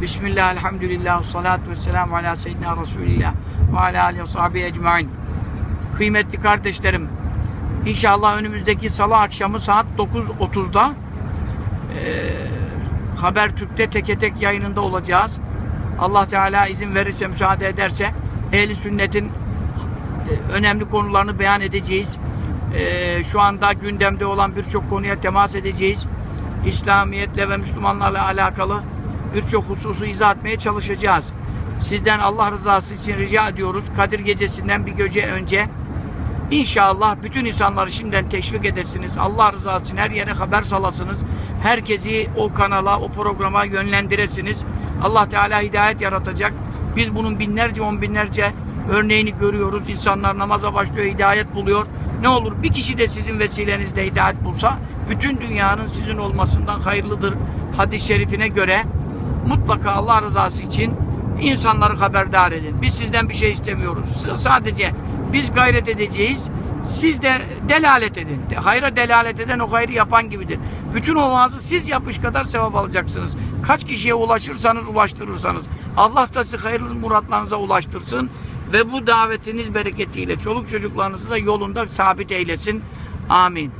Bismillah, elhamdülillah, salatu ve selamu ala seyyidina Resulillah ve ala aleyhi ve sahibi ecmain. Kıymetli kardeşlerim, inşallah önümüzdeki salı akşamı saat 9.30'da eee Habertürk'te teke tek yayınında olacağız. Allah Teala izin verirse, müsaade ederse ehli sünnetin e, önemli konularını beyan edeceğiz. E, şu anda gündemde olan birçok konuya temas edeceğiz. İslamiyetle ve Müslümanlarla alakalı birçok hususu izah etmeye çalışacağız. Sizden Allah rızası için rica ediyoruz. Kadir gecesinden bir gece önce İnşallah bütün insanları şimdiden teşvik edesiniz. Allah rızası için her yere haber salasınız. Herkesi o kanala, o programa yönlendiresiniz. Allah Teala hidayet yaratacak. Biz bunun binlerce, on binlerce örneğini görüyoruz. İnsanlar namaza başlıyor, hidayet buluyor. Ne olur bir kişi de sizin vesilenizle hidayet bulsa, bütün dünyanın sizin olmasından hayırlıdır. Hadis-i şerifine göre mutlaka Allah rızası için insanları haberdar edin. Biz sizden bir şey istemiyoruz. Sadece biz gayret edeceğiz. Siz de delalet edin. Hayra delalet eden o hayrı yapan gibidir. Bütün o vaazı siz yapmış kadar sevap alacaksınız. Kaç kişiye ulaşırsanız ulaştırırsanız. Allah da sizi hayırlı muratlarınıza ulaştırsın. Ve bu davetiniz bereketiyle çoluk çocuklarınızı da yolunda sabit eylesin. Amin.